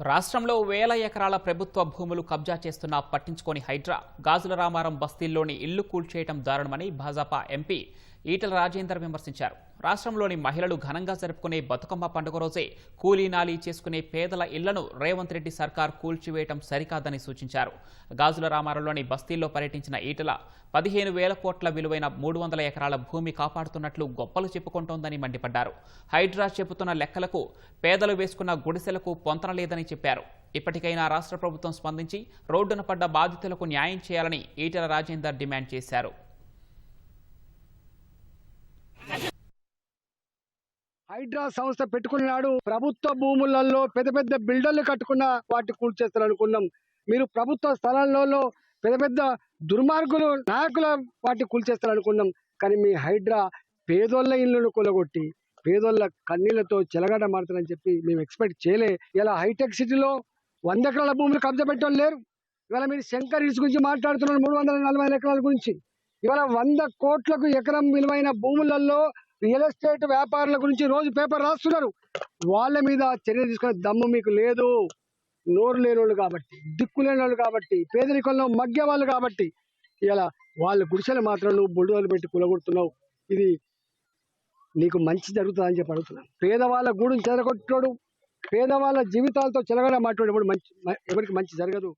రాష్ట్రంలో వేల ఎకరాల ప్రభుత్వ భూములు కబ్జా చేస్తున్నా పట్టించుకోని హైడ్రా. గాజుల రామారం బస్తీల్లోని ఇల్లు కూల్చేయటం దారుణమని భాజపా ఎంపీ ఈటల రాజేందర్ విమర్శించారు. రాష్ట్రంలోని మహిళలు ఘనంగా జరుపుకునే బతుకమ్మ పండుగ రోజే కూలీనాలి చేసుకునే పేదల ఇళ్ళను రేవంత్ రెడ్డి సర్కార్ కూల్చివేయటం సరికాదని సూచించారు. గాజుల రామారంలోని బస్తీల్లో పర్యటించిన ఈటల పదిహేను వేల కోట్ల విలువైన మూడు వందల ఎకరాల భూమి కాపాడుతున్నట్లు గొప్పలు చెప్పుకుంటోందని మండిపడ్డారు. హైడ్రా చెబుతున్న లెక్కలకు పేదలు వేసుకున్న గుడిసెలకు పొంతన లేదని చెప్పారు. ఇప్పటికైనా రాష్ట్ర ప్రభుత్వం స్పందించి రోడ్డున పడ్డ బాధితులకు న్యాయం చేయాలని ఈటల రాజేందర్ డిమాండ్ చేశారు. హైడ్రా సంస్థ పెట్టుకున్నాడు ప్రభుత్వ భూములలో పెద్ద పెద్ద బిల్డర్లు కట్టుకున్న వాటి కూల్చేస్తారు అనుకున్నాం. మీరు ప్రభుత్వ స్థలాలలో పెద్ద పెద్ద దుర్మార్గులు నాయకుల వాటి కూల్చేస్తారు అనుకున్నాం. కానీ మీ హైడ్రా పేదోళ్ళ ఇళ్ళను కొలగొట్టి పేదోళ్ళ కన్నీళ్ళతో చెలగడ మారుతారని చెప్పి మేము ఎక్స్పెక్ట్ చేయలే. ఇలా హైటెక్ సిటీలో వంద ఎకరాల భూములు కబ్జా పెట్టడం లేరు. ఇవాళ మీరు శంకర్ హిల్స్ గురించి మాట్లాడుతున్నారు మూడు వందల నలభై ఎకరాల గురించి. ఇవాళ వంద కోట్లకు ఎకరం విలువైన భూములలో రియల్ ఎస్టేట్ వ్యాపారుల గురించి రోజు పేపర్ రాస్తున్నారు. వాళ్ళ మీద చర్య తీసుకునే దమ్ము మీకు లేదు. నోరు లేని వాళ్ళు కాబట్టి దిక్కు లేని వాళ్ళు కాబట్టి పేదరికంలో మగ్గే వాళ్ళు కాబట్టి ఇలా వాళ్ళ గుడిసెలు మాత్రం నువ్వు బుల్డోలు పెట్టి కులగొడుతున్నావు. ఇది నీకు మంచి జరుగుతుందని చెప్పి అడుగుతున్నాను. పేదవాళ్ళ గూడును చెదరగొట్టాడు పేదవాళ్ళ జీవితాలతో చెలగడం మాట్లాడేప్పుడు మంచి ఎవరికి మంచి జరగదు.